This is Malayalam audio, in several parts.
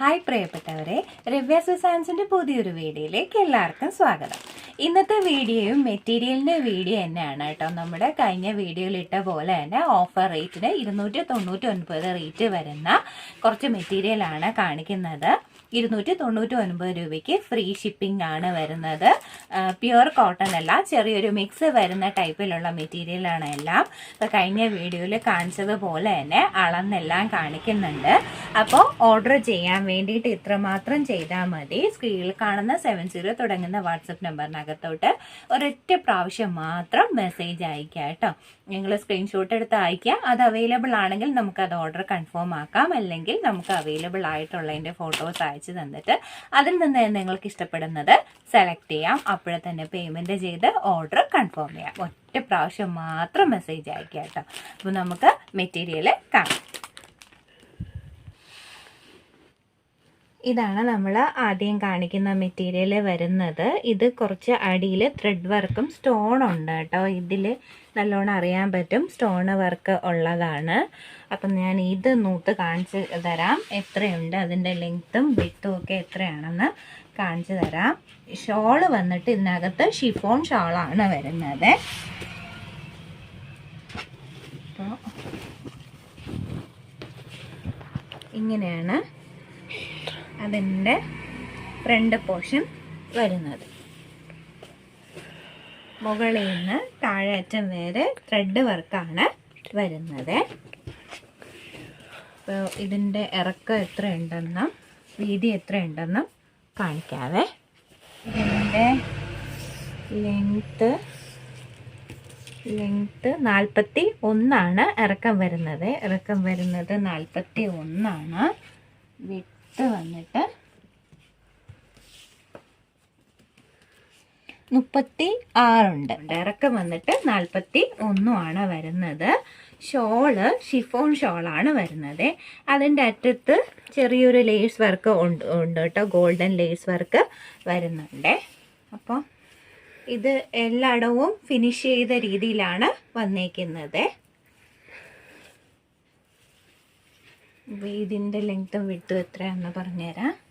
ഹായ് പ്രിയപ്പെട്ടവരെ രവ്യാസ് സയൻസിന്റെ പുതിയൊരു വീഡിയോയിലേക്ക് എല്ലാവർക്കും സ്വാഗതം. ഇന്നത്തെ വീഡിയോയും മെറ്റീരിയലിന്റെ വീഡിയോ തന്നെയാണ് കേട്ടോ. നമ്മുടെ കഴിഞ്ഞ വീഡിയോയിൽ ഇട്ട പോലെ തന്നെ ഓഫർ റേറ്റിന് ഇരുന്നൂറ്റി തൊണ്ണൂറ്റി ഒൻപത് റേറ്റ് വരുന്ന കുറച്ച് മെറ്റീരിയലാണ് കാണിക്കുന്നത്. ഇരുന്നൂറ്റി തൊണ്ണൂറ്റി ഒൻപത് രൂപയ്ക്ക് ഫ്രീ ഷിപ്പിംഗ് ആണ് വരുന്നത്. പ്യുവർ കോട്ടൺ അല്ല ചെറിയൊരു മിക്സ് വരുന്ന ടൈപ്പിലുള്ള മെറ്റീരിയലാണ് എല്ലാം. ഇപ്പോൾ കഴിഞ്ഞ വീഡിയോയിൽ കാണിച്ചതുപോലെ തന്നെ അളന്നെല്ലാം കാണിക്കുന്നുണ്ട്. അപ്പോൾ ഓർഡർ ചെയ്യാൻ വേണ്ടിയിട്ട് ഇത്രമാത്രം ചെയ്താൽ മതി. സ്ക്രീനിൽ കാണുന്ന സെവൻ സീറോ തുടങ്ങുന്ന വാട്സപ്പ് നമ്പറിനകത്തോട്ട് ഒരൊറ്റ പ്രാവശ്യം മാത്രം മെസ്സേജ് അയക്കുക കേട്ടോ. നിങ്ങൾ സ്ക്രീൻഷോട്ട് എടുത്ത് അയക്കുക അത് അവൈലബിൾ ആണെങ്കിൽ നമുക്ക് അത് ഓർഡർ കൺഫേം ആക്കാം. അല്ലെങ്കിൽ നമുക്ക് അവൈലബിൾ ആയിട്ടുള്ളതിന്റെ ഫോട്ടോസ് അയച്ചു തന്നിട്ട് അതിൽ നിന്ന് നിങ്ങൾക്ക് ഇഷ്ടപ്പെടുന്നത് സെലക്ട് ചെയ്യാം. അപ്പോഴെ തന്നെ പേയ്മെന്റ് ചെയ്ത് ഓർഡർ കൺഫേം ചെയ്യാം. ഒറ്റ പ്രാവശ്യം മാത്രം മെസ്സേജ് അയക്കുക കേട്ടോ. അപ്പോൾ നമുക്ക് മെറ്റീരിയൽ കാണാം. ഇതാണ് നമ്മൾ ആദ്യം കാണിക്കുന്ന മെറ്റീരിയൽ വരുന്നത്. ഇത് കുറച്ച് അടിയിൽ ത്രെഡ് വർക്കും സ്റ്റോൺ ഉണ്ട് കേട്ടോ. ഇതിൽ നല്ലോണം അറിയാൻ പറ്റും. സ്റ്റോൺ വർക്ക് ഉള്ളതാണ്. അപ്പം ഞാൻ ഇത് നൂത്ത് കാണിച്ച് തരാം. എത്രയുണ്ട്? അതിന്റെ ലെങ്ത്തും വിത്തും ഒക്കെ എത്രയാണെന്ന് കാണിച്ചു തരാം. ഷോൾ വന്നിട്ട് ഇതിനകത്ത് ഷിഫോൺ ഷോളാണ് വരുന്നത്. അപ്പോൾ ഇങ്ങനെയാണ് അതിന്റെ ഫ്രണ്ട് പോർഷൻ വരുന്നത്. മുകളിൽ നിന്ന് താഴെ അറ്റം വരെ ത്രെഡ് വർക്കാണ് വരുന്നത്. അപ്പോൾ ഇതിന്റെ ഇറക്കം എത്രയുണ്ടെന്നും വീതി എത്രയുണ്ടെന്നും കാണിക്കാവേ. ഇതിന്റെ ലെങ്ത്ത് ലെങ്ത്ത് നാൽപ്പത്തി ഒന്നാണ് ഇറക്കം വരുന്നത്. ഇറക്കം വരുന്നത് നാൽപ്പത്തി ഒന്നാണ് വിട്ട് വന്നിട്ട് മുപ്പത്തി ആറുണ്ട് ഇറക്കം വന്നിട്ട് നാൽപ്പത്തി ഒന്നുമാണ് വരുന്നത്. ഷോൾ ഷിഫോൺ ഷോളാണ് വരുന്നത്. അതിന്റെ അറ്റത്ത് ചെറിയൊരു ലേസ് വർക്ക് ഉണ്ട് ഉണ്ട് കേട്ടോ. ഗോൾഡൻ ലേസ് വർക്ക് വരുന്നുണ്ട്. അപ്പോൾ ഇത് എല്ലായിടവും ഫിനിഷ് ചെയ്ത രീതിയിലാണ് വന്നേക്കുന്നത്. ഇതിന്റെ ലെങ്ത്തും വിട്ടും എത്രയാണെന്ന് പറഞ്ഞുതരാം.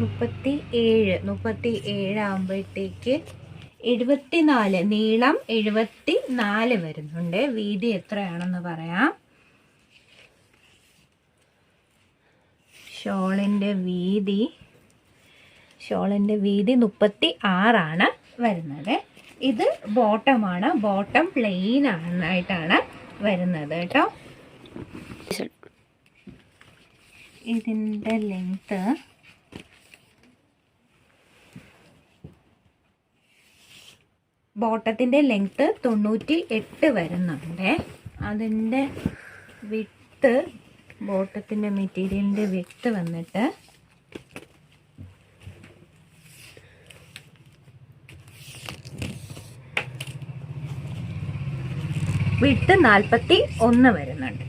മുപ്പത്തി ഏഴ് മുപ്പത്തി ഏഴ് എഴുപത്തി എഴുപത്തിനാല് നീളം എഴുപത്തി നാല് വരുന്നുണ്ട്. വീതി എത്രയാണെന്ന് പറയാം. ഷോളിന്റെ വീതി ഷോളിന്റെ വീതി മുപ്പത്തി ആറാണ് വരുന്നത്. ഇത് ബോട്ടമാണ് ബോട്ടം പ്ലെയിൻ ആയിട്ടാണ് വരുന്നത് കേട്ടോ. ഇതിന്റെ ലെങ്ത്ത് ബോട്ടത്തിന്റെ ലെങ്ത്ത് തൊണ്ണൂറ്റി എട്ട് വരുന്നുണ്ട്. അതിന്റെ വിട്ട് ബോട്ടത്തിന്റെ മെറ്റീരിയലിന്റെ വിട്ട് വന്നിട്ട് വിട്ട് നാൽപ്പത്തി ഒന്ന് വരുന്നുണ്ട്.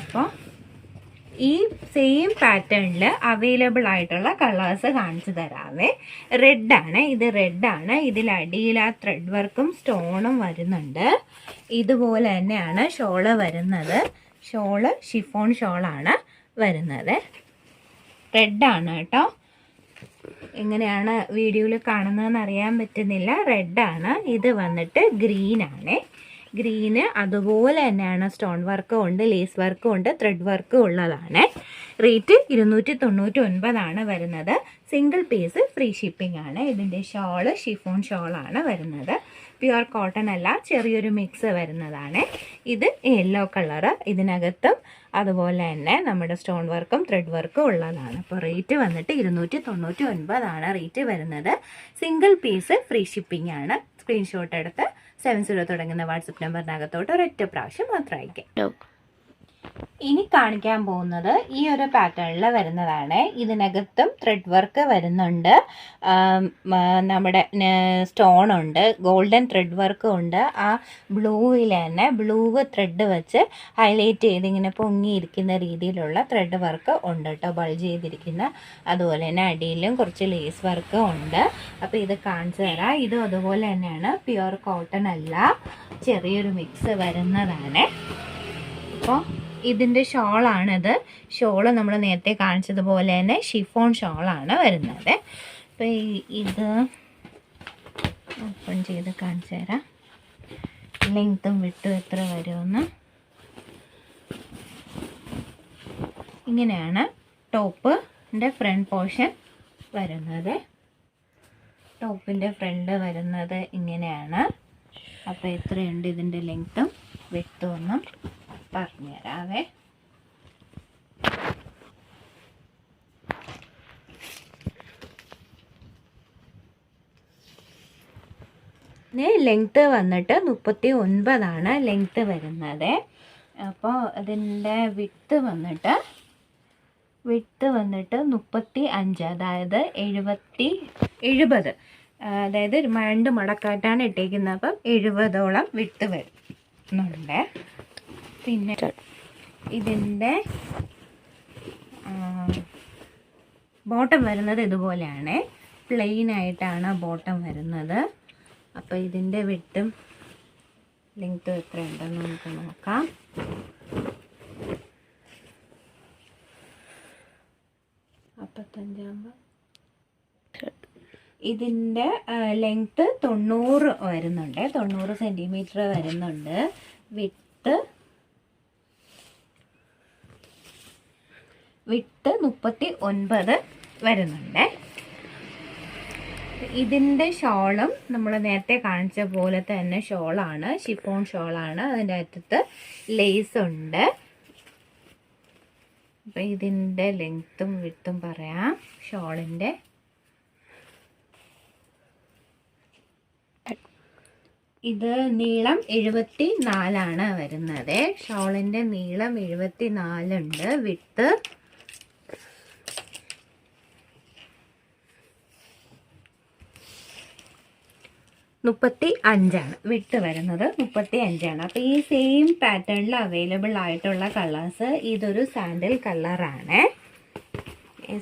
അപ്പോൾ ഈ സെയിം പാറ്റേണിൽ അവൈലബിൾ ആയിട്ടുള്ള കളേഴ്സ് കാണിച്ചു തരാമേ റെഡാണ് ഇത് റെഡാണ് ഇതിൽ അടിയിൽ ആ ത്രെഡ് വർക്കും സ്റ്റോണും വരുന്നുണ്ട്. ഇതുപോലെ തന്നെയാണ് ഷോൾ വരുന്നത്. ഷോൾ ഷിഫോൺ ഷോളാണ് വരുന്നത്. റെഡാണ് കേട്ടോ. എങ്ങനെയാണ് വീഡിയോയിൽ കാണുന്നതെന്ന് അറിയാൻ പറ്റുന്നില്ല. റെഡാണ് ഇത് വന്നിട്ട് ഗ്രീനാണ് ഗ്രീന് അതുപോലെ തന്നെയാണ് സ്റ്റോൺ വർക്കും ഉണ്ട് ലേസ് വർക്കും ഉണ്ട് ത്രെഡ് വർക്കും ഉള്ളതാണ്. റേറ്റ് ഇരുന്നൂറ്റി തൊണ്ണൂറ്റി ഒൻപതാണ് വരുന്നത്. സിംഗിൾ പീസ് ഫ്രീ ഷിപ്പിംഗ് ആണ്. ഇതിന്റെ ഷോൾ ഷിഫോൺ ഷോളാണ് വരുന്നത്. പ്യുവർ കോട്ടൺ അല്ല ചെറിയൊരു മിക്സ് വരുന്നതാണ്. ഇത് യെല്ലോ കളറ്. ഇതിനകത്തും അതുപോലെ തന്നെ നമ്മുടെ സ്റ്റോൺ വർക്കും ത്രെഡ് വർക്കും ഉള്ളതാണ്. അപ്പോൾ റേറ്റ് വന്നിട്ട് ഇരുന്നൂറ്റി തൊണ്ണൂറ്റി ഒൻപതാണ് റേറ്റ് വരുന്നത്. സിംഗിൾ പീസ് ഫ്രീ ഷിപ്പിംഗ് ആണ്. സ്ക്രീൻഷോട്ട് എടുത്ത് സെവൻ സീറോ തുടങ്ങുന്ന വാട്സപ്പ് നമ്പറിനകത്തോട്ട് ഒരൊറ്റ പ്രാവശ്യം മാത്രം അയക്കാം ഇനി കാണിക്കാൻ പോകുന്നത് ഈ ഒരു പാറ്റേണിൽ വരുന്നതാണ്. ഇതിനകത്തും ത്രെഡ് വർക്ക് വരുന്നുണ്ട്. നമ്മുടെ സ്റ്റോൺ ഉണ്ട് ഗോൾഡൻ ത്രെഡ് വർക്കും ഉണ്ട്. ആ ബ്ലൂവിൽ തന്നെ ബ്ലൂ ത്രെഡ് വെച്ച് ഹൈലൈറ്റ് ചെയ്ത് ഇങ്ങനെ പൊങ്ങിയിരിക്കുന്ന രീതിയിലുള്ള ത്രെഡ് വർക്ക് ഉണ്ട് കേട്ടോ ബൾജ് ചെയ്തിരിക്കുന്ന അതുപോലെ തന്നെ അടിയിലും കുറച്ച് ലേസ് വർക്ക് ഉണ്ട്. അപ്പോൾ ഇത് കാണിച്ചു തരാം. ഇതും അതുപോലെ തന്നെയാണ്. പ്യുവർ കോട്ടൺ അല്ല. ചെറിയൊരു മിക്സ് വരുന്നതാണ്. അപ്പോൾ ഇതിന്റെ ഷോളാണിത്. ഷോൾ നമ്മൾ നേരത്തെ കാണിച്ചതുപോലെ തന്നെ ഷിഫോൺ ഷോളാണ് വരുന്നത്. അപ്പോൾ ഇത് ഓപ്പൺ ചെയ്ത് കാണിച്ചു തരാം. ലെങ്ത്തും വിട്ടും എത്ര വരുമെന്ന്. ഇങ്ങനെയാണ് ടോപ്പിന്റെ ഫ്രണ്ട് പോർഷൻ വരുന്നത്. ടോപ്പിന്റെ ഫ്രണ്ട് വരുന്നത് ഇങ്ങനെയാണ്. അപ്പോൾ എത്രയുണ്ട് ഇതിന്റെ ലെങ്ത്തും വിട്ടും പറഞ്ഞുതരാവേ ലെങ്ത്ത് വന്നിട്ട് മുപ്പത്തി ഒൻപതാണ് ലെങ്ത്ത് വരുന്നത്. അപ്പോൾ അതിന്റെ വിട്ട് വന്നിട്ട് വിട്ട് വന്നിട്ട് മുപ്പത്തി അഞ്ച് അതായത് എഴുപത്തി എഴുപത്. അതായത് രണ്ട് മടക്കാറ്റാണ് ഇട്ടേക്കുന്നത്. അപ്പം എഴുപതോളം വിട്ട് വരുന്നുണ്ട്. പിന്നെ ഇതിന്റെ ബോട്ടം വരുന്നത് ഇതുപോലെയാണ്. പ്ലെയിൻ ആയിട്ടാണ് ബോട്ടം വരുന്നത്. അപ്പോൾ ഇതിന്റെ വിട്ടും ലെങ്ത്തും എത്ര ഉണ്ടെന്ന് നമുക്ക് നോക്കാം. അപ്പത്തഞ്ചാകുമ്പോൾ ഇതിന്റെ ലെങ്ത്ത് തൊണ്ണൂറ് വരുന്നുണ്ട്. തൊണ്ണൂറ് സെന്റിമീറ്റർ വരുന്നുണ്ട്. വിട്ട് വിട്ട് മുപ്പത്തി ഒൻപത് വരുന്നുണ്ട്. ഇതിന്റെ ഷോളും നമ്മൾ നേരത്തെ കാണിച്ച പോലെ തന്നെ ഷോളാണ്. ഷിപ്പോൺ ഷോളാണ്. അതിന്റെ അറ്റത്ത് ലേസ് ഉണ്ട്. അപ്പം ഇതിന്റെ ലെങ്ത്തും വിട്ടും പറയാം. ഷോളിന്റെ ഇത് നീളം എഴുപത്തി നാലാണ് വരുന്നത്. ഷോളിന്റെ നീളം എഴുപത്തി നാലുണ്ട് വിട്ട് മുപ്പത്തി അഞ്ചാണ് വിട്ട് വരുന്നത് മുപ്പത്തി അഞ്ചാണ് അപ്പോൾ ഈ സെയിം പാറ്റേണിൽ അവൈലബിൾ ആയിട്ടുള്ള കളേഴ്സ് ഇതൊരു സാൻഡൽ കളറാണ്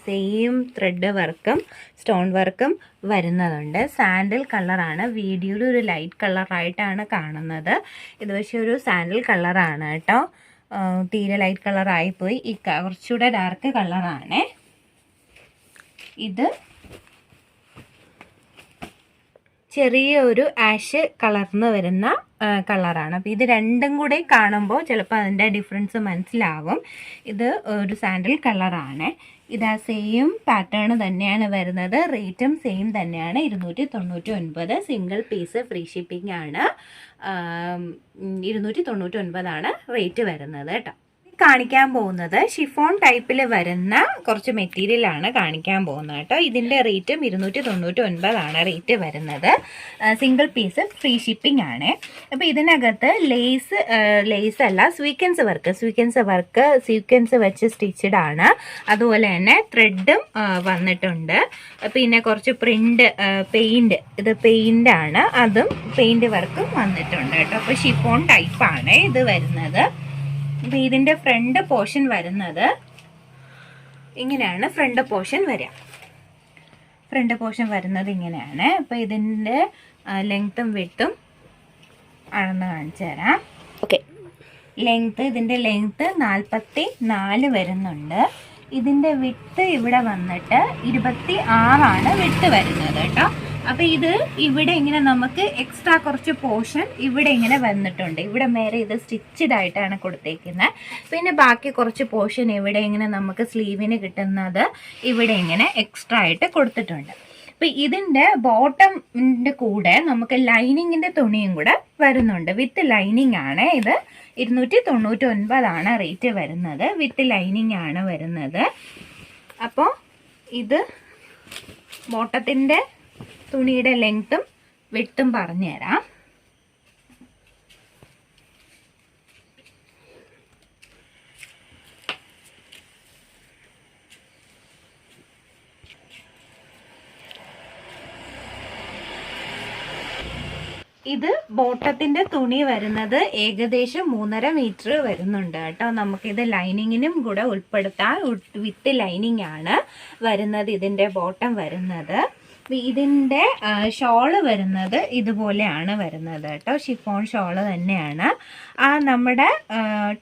സെയിം ത്രെഡ് വർക്കും സ്റ്റോൺ വർക്കും വരുന്നതുണ്ട്. സാൻഡൽ കളറാണ് വീഡിയോയിൽ ഒരു ലൈറ്റ് കളറായിട്ടാണ് കാണുന്നത്. ഇത് പക്ഷേ ഒരു സാൻഡൽ കളറാണ് കേട്ടോ. തീരെ ലൈറ്റ് കളറായിപ്പോയി ഈ കുറച്ചുകൂടെ ഡാർക്ക് കളറാണ് ഇത് ചെറിയ ഒരു ആഷ് കളർന്ന് വരുന്ന കളറാണ് അപ്പോൾ ഇത് രണ്ടും കൂടെ കാണുമ്പോൾ ചിലപ്പോൾ അതിന്റെ ഡിഫറൻസ് മനസ്സിലാവും. ഇത് ഒരു സാൻഡൽ കളറാണ് ഇത് സെയിം പാറ്റേൺ തന്നെയാണ് വരുന്നത്. റേറ്റും സെയിം തന്നെയാണ്. ഇരുന്നൂറ്റി തൊണ്ണൂറ്റി ഒൻപത് സിംഗിൾ പീസ് ഫ്രീ ഷിപ്പിംഗ് ആണ്. ഇരുന്നൂറ്റി തൊണ്ണൂറ്റി ഒൻപതാണ് റേറ്റ് വരുന്നത് കേട്ടോ. കാണിക്കാൻ പോകുന്നത്. ഷിഫോൺ ടൈപ്പിൽ വരുന്ന കുറച്ച് മെറ്റീരിയൽ ആണ് കാണിക്കാൻ പോകുന്നത് കേട്ടോ. ഇതിന്റെ റേറ്റും ഇരുന്നൂറ്റി തൊണ്ണൂറ്റി ഒൻപതാണ് റേറ്റ് വരുന്നത് സിംഗിൾ പീസ് ഫ്രീ ഷിപ്പിംഗ് ആണ്. അപ്പോൾ ഇതിനകത്ത് ലേസ് ലേസ് അല്ല sequence work sequence work sequence വെച്ച് സ്റ്റിച്ചഡ് ആണ്. അതുപോലെ തന്നെ ത്രെഡും വന്നിട്ടുണ്ട്. പിന്നെ കുറച്ച് പ്രിന്റ് പെയിന്റ് ഇത് പെയിന്റ് ആണ്. അതും പെയിന്റ് വർക്കും വന്നിട്ടുണ്ട് കേട്ടോ. അപ്പോൾ ഷിഫോൺ ടൈപ്പാണ് ഇത് വരുന്നത്. അപ്പോൾ ഇതിന്റെ ഫ്രണ്ട് പോർഷൻ വരുന്നത് ഇങ്ങനെയാണ് ഫ്രണ്ട് പോർഷൻ വരിക. ഫ്രണ്ട് പോർഷൻ വരുന്നത് ഇങ്ങനെയാണ്. അപ്പോൾ ഇതിന്റെ ലെങ്ത്തും വിട്ടും അളന്ന് കാണിച്ചു തരാം. ഓക്കെ ലെങ്ത്ത് ഇതിന്റെ ലെങ്ത്ത് നാൽപ്പത്തി നാല് വരുന്നുണ്ട്. ഇതിന്റെ വിട്ട് ഇവിടെ വന്നിട്ട് ഇരുപത്തി ആറാണ് വിട്ട് വരുന്നത് കേട്ടോ. അപ്പോൾ ഇത് ഇവിടെ ഇങ്ങനെ നമുക്ക് എക്സ്ട്രാ കുറച്ച് പോർഷൻ ഇവിടെ ഇങ്ങനെ വന്നിട്ടുണ്ട്. ഇവിടെ മേലെ ഇത് സ്റ്റിച്ചഡ് ആയിട്ടാണ് കൊടുത്തേക്കുന്നത് പിന്നെ ബാക്കി കുറച്ച് പോർഷൻ ഇവിടെ ഇങ്ങനെ നമുക്ക് സ്ലീവിന് കിട്ടുന്നത് ഇവിടെ ഇങ്ങനെ എക്സ്ട്രാ ആയിട്ട് കൊടുത്തിട്ടുണ്ട്. അപ്പൊ ഇതിന്റെ ബോട്ടമിന്റെ കൂടെ നമുക്ക് ലൈനിങ്ങിന്റെ തുണിയും കൂടെ വരുന്നുണ്ട്. വിത്ത് ലൈനിങ് ആണ് ഇത്. ഇരുന്നൂറ്റി തൊണ്ണൂറ്റി ഒൻപതാണ് റേറ്റ് വരുന്നത്. വിത്ത് ലൈനിങ് ആണ് വരുന്നത്. അപ്പോൾ ഇത് ബോട്ടത്തിന്റെ തുണിയുടെ ലെങ്ത്തും വിട്ടും പറഞ്ഞുതരാം ഇത് ബോട്ടത്തിന്റെ തുണി വരുന്നത് ഏകദേശം മൂന്നര മീറ്റർ വരുന്നുണ്ട് കേട്ടോ. നമുക്കിത് ലൈനിങ്ങിനും കൂടെ ഉൾപ്പെടുത്താം വിത്ത് ലൈനിങ് ആണ് വരുന്നത് ഇതിന്റെ ബോട്ടം വരുന്നത്. ഇതിന്റെ ഷോൾ വരുന്നത് ഇതുപോലെയാണ് വരുന്നത് കേട്ടോ. ഷിഫോൺ ഷോൾ തന്നെയാണ്. ആ നമ്മുടെ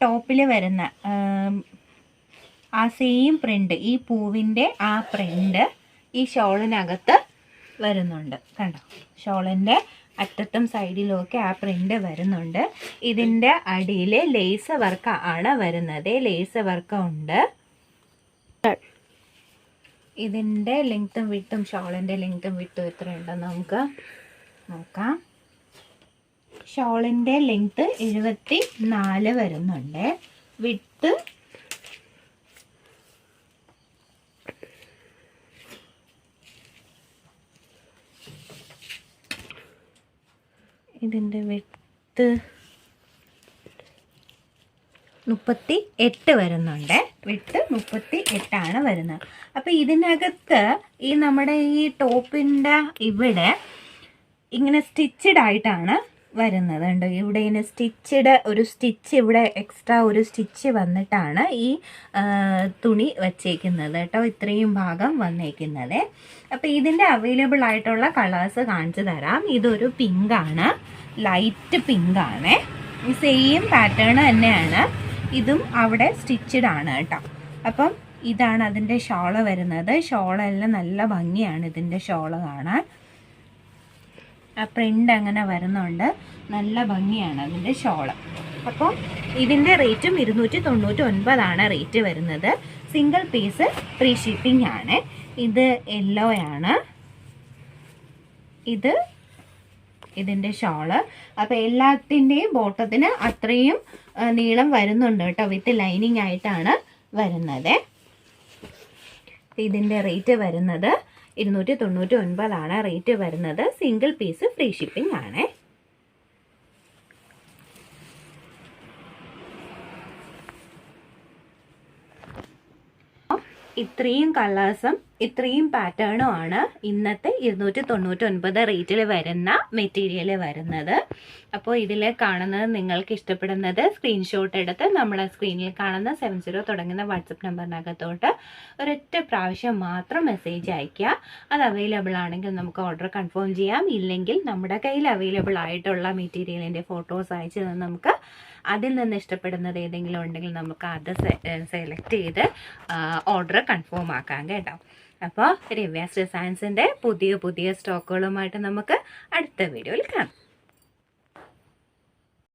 ടോപ്പിൽ വരുന്ന ആ സെയിം പ്രിന്റ് ഈ പൂവിന്റെ ആ പ്രിന്റ് ഈ ഷോളിനകത്ത് വരുന്നുണ്ട് കണ്ടോ? ഷോളിന്റെ അറ്റത്തും സൈഡിലുമൊക്കെ ആ പ്രിന്റ് വരുന്നുണ്ട്. ഇതിന്റെ അടിയിൽ ലേസ് വർക്ക് ആണ് വരുന്നത്. ലേസ് വർക്ക് ഉണ്ട്. ഇതിന്റെ ലെങ്ത്തും വിട്ടും ഷോളിന്റെ ലെങ്ത്തും വിട്ടും എത്ര ഉണ്ടെന്ന് നമുക്ക് നോക്കാം. ഷോളിന്റെ ലെങ്ത്ത് എഴുപത്തി നാല് വരുന്നുണ്ട്. വിട്ട് ഇതിന്റെ വിട്ട് മുപ്പത്തി എട്ട് വരുന്നുണ്ട്. വിട്ട് മുപ്പത്തി എട്ടാണ് വരുന്നത്. അപ്പം ഇതിനകത്ത് ഈ നമ്മുടെ ഈ ടോപ്പിന്റെ ഇവിടെ ഇങ്ങനെ സ്റ്റിച്ചഡ് ആയിട്ടാണ് വരുന്നത് ഉണ്ട് ഇവിടെ ഇങ്ങനെ സ്റ്റിച്ചഡ് ഒരു സ്റ്റിച്ച് ഇവിടെ എക്സ്ട്രാ ഒരു സ്റ്റിച്ച് വന്നിട്ടാണ് ഈ തുണി വച്ചേക്കുന്നത് കേട്ടോ. ഇത്രയും ഭാഗം വന്നേക്കുന്നത്. അപ്പോൾ ഇതിന്റെ അവൈലബിൾ ആയിട്ടുള്ള കളേഴ്സ് കാണിച്ചു തരാം. ഇതൊരു പിങ്കാണ് ലൈറ്റ് പിങ്കാണ് സെയിം പാറ്റേൺ തന്നെയാണ് ഇതും അവിടെ സ്റ്റിച്ചഡ് ആണ് കേട്ടോ. അപ്പം ഇതാണ് അതിന്റെ ഷോൾ വരുന്നത്. ഷോളെല്ലാം നല്ല ഭംഗിയാണ് ഇതിന്റെ ഷോൾ കാണാൻ. ആ പ്രിന്റ് അങ്ങനെ വരുന്നുണ്ട്. നല്ല ഭംഗിയാണ് അതിന്റെ ഷോൾ അപ്പോൾ ഇതിന്റെ റേറ്റും ഇരുന്നൂറ്റി തൊണ്ണൂറ്റി ഒൻപതാണ് റേറ്റ് വരുന്നത്. സിംഗിൾ പീസ് ഫ്രീ ഷിപ്പിംഗ് ആണ്. ഇത് യെല്ലോ ആണ്. ഇത് ഇതിന്റെ ഷോൾ അപ്പോൾ എല്ലാത്തിന്റെയും ബോട്ടത്തിന് അത്രയും നീളം വരുന്നുണ്ട് കേട്ടോ. വിത്ത് ലൈനിങ് ആയിട്ടാണ് വരുന്നത്. ഇതിന്റെ റേറ്റ് വരുന്നത് ഇരുന്നൂറ്റി തൊണ്ണൂറ്റി ഒൻപതാണ്. റേറ്റ് വരുന്നത് സിംഗിൾ പീസ് ഫ്രീ ഷിപ്പിംഗ് ആണ്. ഇത്രയും കളേഴ്സും ഇത്രയും പാറ്റേണും ആണ് ഇന്നത്തെ ഇരുന്നൂറ്റി തൊണ്ണൂറ്റി ഒൻപത് റേറ്റിൽ വരുന്ന മെറ്റീരിയൽ വരുന്നത്. അപ്പോൾ ഇതിൽ കാണുന്നത് നിങ്ങൾക്ക് ഇഷ്ടപ്പെടുന്നത് സ്ക്രീൻഷോട്ട് എടുത്ത് നമ്മുടെ സ്ക്രീനിൽ കാണുന്ന സെവൻ സീറോ തുടങ്ങുന്ന വാട്സപ്പ് നമ്പറിനകത്തോട്ട് ഒരൊറ്റ പ്രാവശ്യം മാത്രം മെസ്സേജ് അയയ്ക്കുക. അത് അവൈലബിൾ ആണെങ്കിൽ നമുക്ക് ഓർഡർ കൺഫേം ചെയ്യാം. ഇല്ലെങ്കിൽ നമ്മുടെ കയ്യിൽ അവൈലബിൾ ആയിട്ടുള്ള മെറ്റീരിയലിന്റെ ഫോട്ടോസ് അയച്ചു നമുക്ക് അതിൽ നിന്ന് ഇഷ്ടപ്പെടുന്നത് ഏതെങ്കിലും ഉണ്ടെങ്കിൽ നമുക്ക് അത് സെലക്ട് ചെയ്ത് ഓർഡർ കൺഫേം ആക്കാം കേട്ടോ. അപ്പോൾ രവ്യാസ് ഡിസൈൻസിന്റെ പുതിയ പുതിയ സ്റ്റോക്കുകളുമായിട്ട് നമുക്ക് അടുത്ത വീഡിയോയിൽ കാണാം.